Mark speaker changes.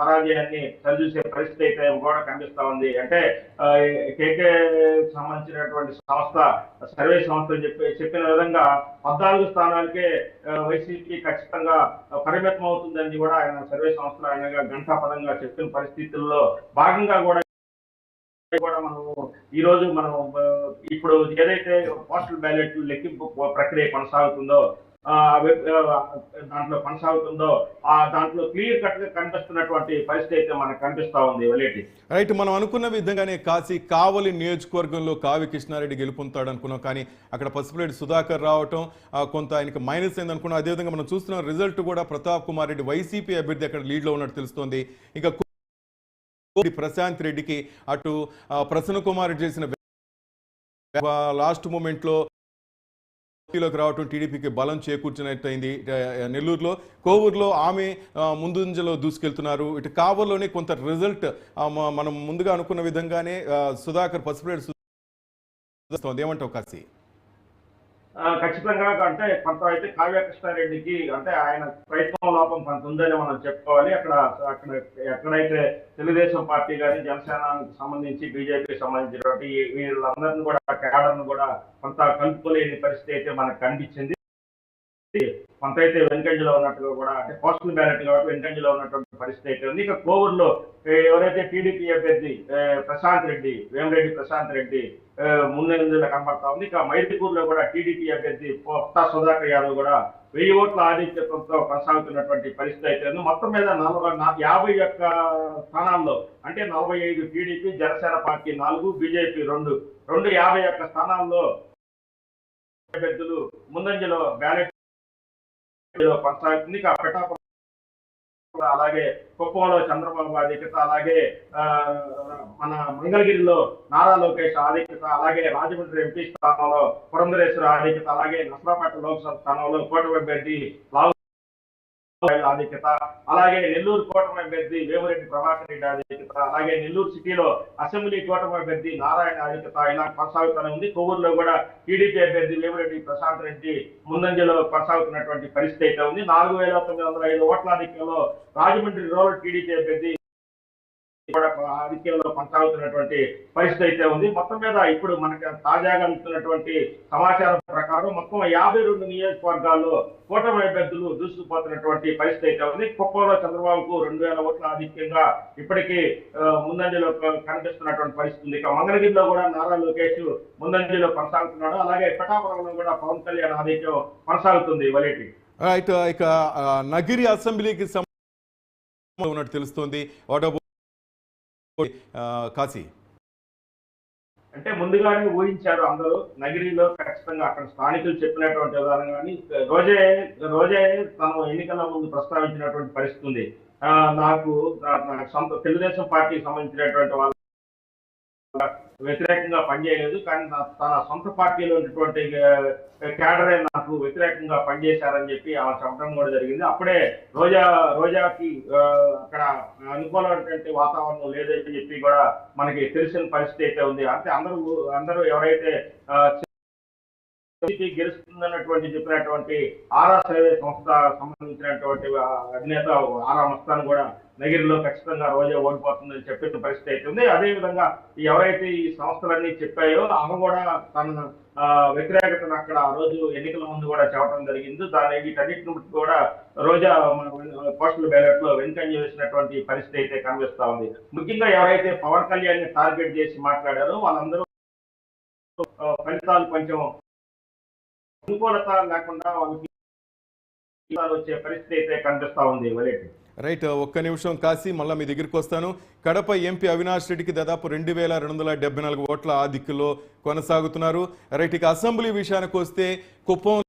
Speaker 1: పరాజయాన్ని సరిచూసే పరిస్థితి అయితే కూడా కనిపిస్తా ఉంది. అంటే కేకే సంబంధించినటువంటి సంస్థ సర్వే సంస్థ చెప్పి చెప్పిన విధంగా పద్నాలుగు స్థానాలకే వైసీపీ ఖచ్చితంగా పరిమితం అవుతుందని కూడా ఆయన సర్వే సంస్థలు ఆయన ఘంటాపదంగా చెప్పిన పరిస్థితుల్లో భాగంగా కూడా కూడా మనం ఈ రోజు మనం ఇప్పుడు ఏదైతే పోస్టల్ బ్యాలెట్ లెక్కింపు ప్రక్రియ కొనసాగుతుందో దాంట్లో కొనసాగుతుందో ఆ దాంట్లో క్లియర్ కట్గా కనిపిస్తున్నటువంటి పరిస్థితి అయితే మనకు కనిపిస్తా ఉంది
Speaker 2: రైట్ మనం అనుకున్న విధంగానే కాశీ కావలి నియోజకవర్గంలో కావి కృష్ణారెడ్డి గెలుపొందుతాడు అనుకున్నాం కానీ అక్కడ పసుపులేడి సుధాకర్ రావటం కొంత ఆయనకి మైనస్ అయింది అనుకున్నాం అదేవిధంగా మనం చూస్తున్న రిజల్ట్ కూడా ప్రతాప్ కుమార్ రెడ్డి వైసీపీ అభ్యర్థి అక్కడ లీడ్లో ఉన్నట్టు తెలుస్తోంది. ఇంకా ప్రశాంత్ రెడ్డికి అటు ప్రసన్న కుమార్ రెడ్డి చేసిన లాస్ట్ మూమెంట్లో లోకి రావటం టీడీపీకి బలం చేకూర్చినట్టయింది. నెల్లూరులో కోవూరులో ఆమె ముందుంజలో దూసుకెళ్తున్నారు. ఇటు కావూరులోనే కొంత రిజల్ట్ మనం ముందుగా అనుకున్న విధంగానే సుధాకర్ పసుపులేడు ఏమంటావు కాశీ?
Speaker 1: ఖచ్చితంగా అంటే కొంత అయితే కావ్యకృష్ణారెడ్డికి అంటే ఆయన ప్రయత్నం లోపం కొంత ఉందని మనం చెప్పుకోవాలి. అక్కడ అక్కడ ఎక్కడైతే తెలుగుదేశం పార్టీ కానీ జనసేనకు సంబంధించి బీజేపీకి సంబంధించినటువంటి వీళ్ళందరినీ కూడా కేడర్ను కూడా కొంత కలుపుకోలేని పరిస్థితి అయితే మనకు కనిపించింది. కొంత అయితే వెంకంజలో ఉన్నట్టుగా కూడా అంటే పోస్టల్ బ్యాలెట్ కాబట్టి వెంకంజలో ఉన్నటువంటి పరిస్థితి అయితే ఉంది. ఇక కోవూరులో ఎవరైతే టీడీపీ అభ్యర్థి ప్రశాంత్ రెడ్డి వేమరెడ్డి ప్రశాంత్ రెడ్డి ముందంజలో కనబడతా ఉంది. ఇక మైదుకూరులో కూడా టీడీపీ అభ్యర్థి పొత్తా సుధాకర్ యాదవ్ కూడా వెయ్యి ఓట్ల ఆధిక్యతంతో కొనసాగుతున్నటువంటి పరిస్థితి అయితే ఉంది. మొత్తం మీద నలభై యాభై ఒక్క స్థానాల్లో అంటే నలభై ఐదు టీడీపీ జనసేన పార్టీ నాలుగు బీజేపీ రెండు రెండు యాభై ఒక్క స్థానాల్లో అభ్యర్థులు ముందంజలో బ్యాలెట్ లో పిఠాపురం అలాగే కుప్పంలో చంద్రబాబు ఆధిక్యత అలాగే ఆ, మన మంగళగిరిలో నారా లోకేష్ ఆధిక్యత అలాగే రాజమండ్రి ఎంపీ స్థానంలో పురంధరేశ్వర ఆధిక్యత అలాగే నసరాపేట లోక్సభ స్థానంలో కూటమి అభ్యర్థి ఆధిక్యత అలాగే నెల్లూరు కూటమి అభ్యర్థి వేమిరెడ్డి ప్రభాకర్ రెడ్డి ఆధిక్యత అలాగే నెల్లూరు సిటీలో అసెంబ్లీ కూటమి అభ్యర్థి నారాయణ ఆధిక్యత ఇలా కొనసాగుతూనే ఉంది. కొవ్వూరులో కూడా టీడీపీ అభ్యర్థి వేమిరెడ్డి ప్రశాంత్ రెడ్డి ముందంజలో కొనసాగుతున్నటువంటి పరిస్థితి అయితే ఉంది. నాలుగు వేల తొమ్మిది వందల ఐదు ఓట్ల ఆధిక్యంలో రాజమండ్రి రూరల్ టీడీపీ అభ్యర్థి కూడా ఆధిక్యంలో కొనసాగుతున్నటువంటి పరిస్థితి అయితే ఉంది. మొత్తం మీద ఇప్పుడు మనకి తాజాగా అందుతున్నటువంటి సమాచారం ప్రకారం మొత్తం యాభై రెండు నియోజకవర్గాల్లో కూటమి అభ్యర్థులు దూసుకుపోతున్నటువంటి పరిస్థితి అయితే ఉంది. కుప్పంలో చంద్రబాబుకు రెండు వేల ఓట్ల ఆధిక్యంగా ఇప్పటికీ ముందంజలో కనిపిస్తున్నటువంటి పరిస్థితి ఉంది. ఇక మంగళగిరిలో కూడా నారా లోకేష్ ముందంజలో కొనసాగుతున్నాడు. అలాగే పిఠాపురంలో కూడా పవన్ కళ్యాణ్ ఆధిక్యం కొనసాగుతుంది. వలేటి
Speaker 2: రైట్ ఇక నగిరి అసెంబ్లీకి ఉన్నట్టు తెలుస్తుంది. కాశీ.
Speaker 1: అంటే ముందుగానే ఊహించారు అందరూ నగిరిలో ఖచ్చితంగా అక్కడ స్థానికులు చెప్పినటువంటి విధానం కానీ రోజే రోజే తను ఎన్నికల ముందు ప్రస్తావించినటువంటి పరిస్థితి ఉంది. నాకు సొంత తెలుగుదేశం పార్టీకి సంబంధించినటువంటి వాళ్ళ వ్యతిరేకంగా పనిచేయలేదు. కానీ తన సొంత పార్టీలో ఉన్నటువంటి క్యాడరే నాకు వ్యతిరేకంగా పనిచేశారని చెప్పి ఆమె చెప్పడం కూడా జరిగింది. అప్పుడే రోజా రోజాకి అక్కడ అనుకూలమైనటువంటి వాతావరణం లేదని చెప్పి కూడా మనకి తెలిసిన పరిస్థితి అయితే ఉంది. అంటే అందరూ అందరూ ఎవరైతే గెలుస్తుందన్నటువంటి చెప్పినటువంటి ఆరా సర్వే సంస్థ సంబంధించినటువంటి అధినేత ఆరా మస్తాన్ కూడా నగిరిలో ఖచ్చితంగా రోజే ఓడిపోతుందని చెప్పిన పరిస్థితి అయితే ఉంది. అదే విధంగా ఎవరైతే ఈ సంస్థలన్నీ చెప్పాయో ఆమె కూడా తన ఆ, వ్యతిరేకతను అక్కడ ఆ రోజు ఎన్నికల ముందు కూడా చెప్పడం జరిగింది. దాని వీటన్నిటిని కూడా రోజా మన పోస్టల్ బ్యాలెట్లో వెనుకంజ వేసినటువంటి పరిస్థితి అయితే కనిపిస్తా ఉంది. ముఖ్యంగా ఎవరైతే పవన్ కళ్యాణ్ని టార్గెట్ చేసి మాట్లాడారో వాళ్ళందరూ ఫలితాలు కొంచెం అనుకూలత లేకుండా వాళ్ళకి వచ్చే పరిస్థితి అయితే కనిపిస్తా ఉంది వలేటి
Speaker 2: రైట్ ఒక్క నిమిషం కాసి మళ్ళీ మీ దగ్గరికి వస్తాను. కడప ఎంపీ అవినాష్ రెడ్డికి దాదాపు రెండు వేల రెండు వందల డెబ్బై నాలుగు ఓట్ల ఆధిక్యంలో కొనసాగుతున్నారు. రైట్ ఇక అసెంబ్లీ విషయానికి వస్తే కుప్పం